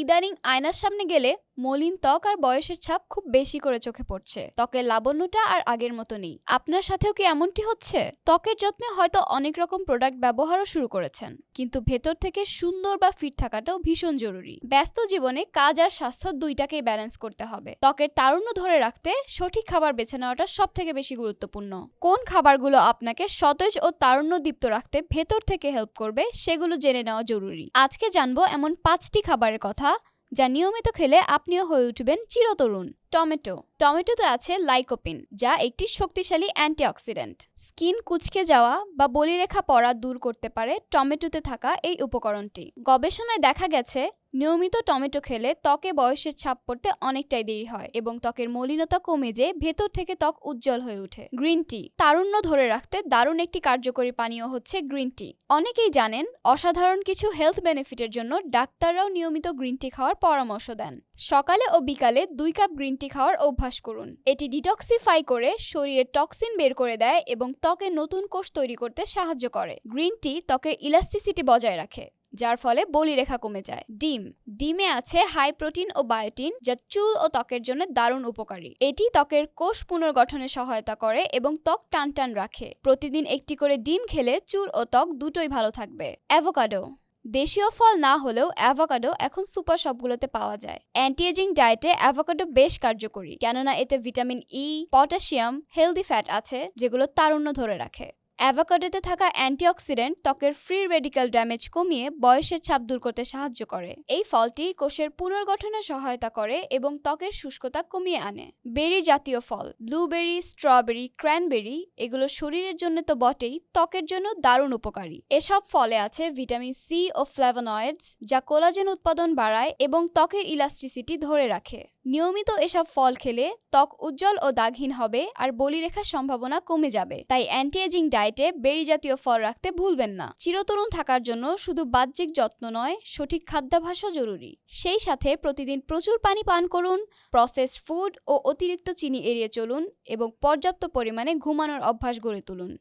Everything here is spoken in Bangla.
ইদানিং আয়নার সামনে গেলে মলিন ত্বক আর বয়সের ছাপ খুব বেশি করে চোখে পড়ছে। ত্বকের লাবণ্যটা আর আগের মতো নেই। আপনার সাথেও কি এমনটি হচ্ছে? ত্বকের যত্নে হয়তো অনেক রকম প্রোডাক্ট ব্যবহারও শুরু করেছেন। কিন্তু ভেতর থেকে সুন্দর বা ফিট থাকাটাও ভীষণ জরুরি। ব্যস্ত জীবনে কাজ আর স্বাস্থ্য দুইটাকেই ব্যালেন্স করতে হবে। ত্বকের তারুণ্য ধরে রাখতে সঠিক খাবার বেছে নেওয়াটা সব থেকে বেশি গুরুত্বপূর্ণ। কোন খাবারগুলো আপনাকে সতেজ ও তারুণ্য দীপ্ত রাখতে ভেতর থেকে হেল্প করবে সেগুলো জেনে নেওয়া জরুরি। আজকে জানব এমন পাঁচটি খাবারের কথা যা নিয়মিত খেলে আপনিও হয়ে উঠবেন চিরতরুণ। টমেটো। টমেটোতে আছে লাইকোপিন, যা একটি শক্তিশালী অ্যান্টিঅক্সিডেন্ট। স্কিন কুচকে যাওয়া বা বলিরেখা পড়া দূর করতে পারে টমেটোতে থাকা এই উপকরণটি। গবেষণায় দেখা গেছে নিয়মিত টমেটো খেলে ত্বকে বয়সের ছাপ পড়তে অনেকটাই দেরি হয় এবং ত্বকের মলিনতা কমে যেয়ে ভেতর থেকে ত্বক উজ্জ্বল হয়ে ওঠে। গ্রিন টি তারুণ্য ধরে রাখতে দারুণ একটি কার্যকরী পানীয় হচ্ছে গ্রিন টি। অনেকেই জানেন, অসাধারণ কিছু হেলথ বেনিফিটের জন্য ডাক্তাররাও নিয়মিত গ্রিন টি খাওয়ার পরামর্শ দেন। সকালে ও বিকালে দুই কাপ গ্রিন টি খাওয়ার অভ্যাস করুন। এটি ডিটক্সিফাই করে শরীরের টক্সিন বের করে দেয় এবং ত্বকে নতুন কোষ তৈরি করতে সাহায্য করে। গ্রিন টি ত্বকের ইলাস্টিসিটি বজায় রাখে। যার ফলে বলিরেখা কমে যায়। ডিম। ডিমে আছে হাই প্রোটিন ও বায়োটিন যা চুল ও ত্বকের জন্য দারুণ উপকারী। এটি ত্বকের কোষ পুনর্গঠনে সহায়তা করে এবং ত্বক টান টান রাখে। প্রতিদিন একটি করে ডিম খেলে চুল ও ত্বক দুটোই ভালো থাকবে। অ্যাভোকাডো। দেশীয় ফল না হলেও অ্যাভোকাডো এখন সুপার সবগুলোতে পাওয়া যায়। অ্যান্টি এজিং ডায়েটে অ্যাভোকাডো বেশ কার্যকরী, কেননা এতে vitamin E potassium healthy fat আছে, যেগুলো তারুণ্য ধরে রাখে। অ্যাভোকাডোতে থাকা অ্যান্টিঅক্সিডেন্ট ত্বকের ফ্রি রেডিক্যাল ড্যামেজ কমিয়ে বয়সের ছাপ দূর করতে সাহায্য করে। এই ফলটি কোষের পুনর্গঠনে সহায়তা করে এবং ত্বকের শুষ্কতা কমিয়ে আনে। বেরি জাতীয় ফল, ব্লুবেরি, স্ট্রবেরি, ক্র্যানবেরি এগুলো শরীরের জন্য তো বটেই, ত্বকের জন্য দারুণ উপকারী। এসব ফলে আছে ভিটামিন সি ও ফ্ল্যাভোনয়েডস যা কোলাজেন উৎপাদন বাড়ায় এবং ত্বকের ইলাস্টিসিটি ধরে রাখে। নিয়মিত এসব ফল খেলে ত্বক উজ্জ্বল ও দাগহীন হবে আর বলিরেখার সম্ভাবনা কমে যাবে। তাই অ্যান্টি এজিং ডায়েটে বেরি জাতীয় ফল রাখতে ভুলবেন না। চিরতরুণ থাকার জন্য শুধু বাহ্যিক যত্ন নয়, সঠিক খাদ্যাভ্যাসও জরুরি। সেই সাথে প্রতিদিন প্রচুর পানি পান করুন প্রসেসড ফুড ও অতিরিক্ত চিনি এড়িয়ে চলুন এবং পর্যাপ্ত পরিমাণে ঘুমানোর অভ্যাস গড়ে তুলুন।